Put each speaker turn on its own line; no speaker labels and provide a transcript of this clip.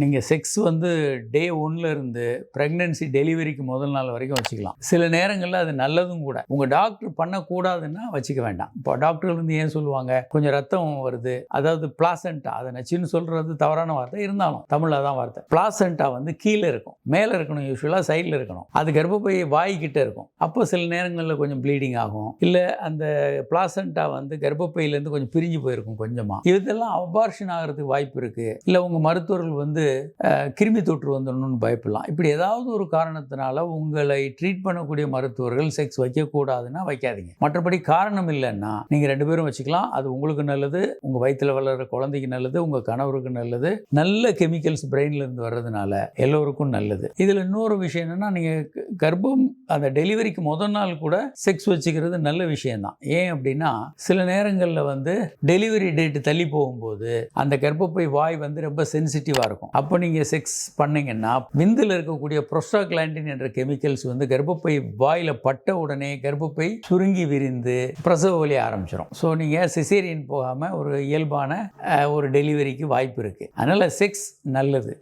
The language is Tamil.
நீங்கள் செக்ஸ் வந்து டே ஒன்ல இருந்து ப்ரெக்னென்சி டெலிவரிக்கு முதல் நாள் வரைக்கும் வச்சுக்கலாம். சில நேரங்களில் அது நல்லதும் கூட. உங்கள் டாக்டர் பண்ணக்கூடாதுன்னா வச்சுக்க வேண்டாம். இப்போ டாக்டர்கள் வந்து ஏன் சொல்லுவாங்க? கொஞ்சம் ரத்தம் வருது. அதாவது பிளாசண்டா அதை நச்சுன்னு சொல்கிறது தவறான வார்த்தை. இருந்தாலும் தமிழில் தான் வார்த்தை. பிளாசண்டா வந்து கீழே இருக்கும். மேலே இருக்கணும் யூஸ்வலாக சைடில் இருக்கணும். அது கர்ப்பப்பை வாய்கிட்ட இருக்கும். அப்போ சில நேரங்களில் கொஞ்சம் ப்ளீடிங் ஆகும். இல்லை அந்த பிளாசண்டா வந்து கர்ப்பப்பையிலேருந்து கொஞ்சம் பிரிஞ்சு போயிருக்கும் கொஞ்சமாக இதெல்லாம் அபார்ஷன் ஆகிறதுக்கு வாய்ப்பு இருக்குது இல்லை உங்கள் மருத்துவர்கள் வந்து வந்து கிருமி தொற்று வந்துடணும்னு பயப்படலாம். இப்படி ஏதாவது ஒரு காரணத்தினால உங்களை ட்ரீட் பண்ணக்கூடிய மருத்துவர்கள் செக்ஸ் வைக்கக்கூடாதுன்னா வைக்காதீங்க. மற்றபடி காரணம் இல்லைன்னா நீங்கள் ரெண்டு பேரும் வச்சுக்கலாம். அது உங்களுக்கு நல்லது உங்கள் வயிற்றில் வளர்கிற குழந்தைக்கு நல்லது உங்கள் கணவருக்கு நல்லது. நல்ல கெமிக்கல்ஸ் இருந்து வர்றதுனால எல்லோருக்கும் நல்லது. இதில் இன்னொரு விஷயம் என்னென்னா நீங்கள் கர்ப்பம் அந்த டெலிவரிக்கு முதல் நாள் கூட செக்ஸ் வச்சுக்கிறது நல்ல விஷயம்தான். ஏன் அப்படின்னா சில நேரங்களில் வந்து டெலிவரி டேட் தள்ளி போகும்போது அந்த கர்ப்பப்பை வாய் வந்து ரொம்ப சென்சிட்டிவாக இருக்கும். அப்போ நீங்கள் செக்ஸ் பண்ணிங்கன்னா விந்தில் இருக்கக்கூடிய ப்ரொஸ்டாக்லாண்டின் என்ற கெமிக்கல்ஸ் வந்து கர்ப்பப்பை வாயில் பட்ட உடனே கர்ப்பப்பை சுருங்கி விரிந்து பிரசவ வலி ஆரம்பிச்சிடும் ஸோ நீங்கள் சிசேரியன் போகாமல் ஒரு இயல்பான ஒரு டெலிவரிக்கு வாய்ப்பு இருக்குது அதனால் செக்ஸ் நல்லது.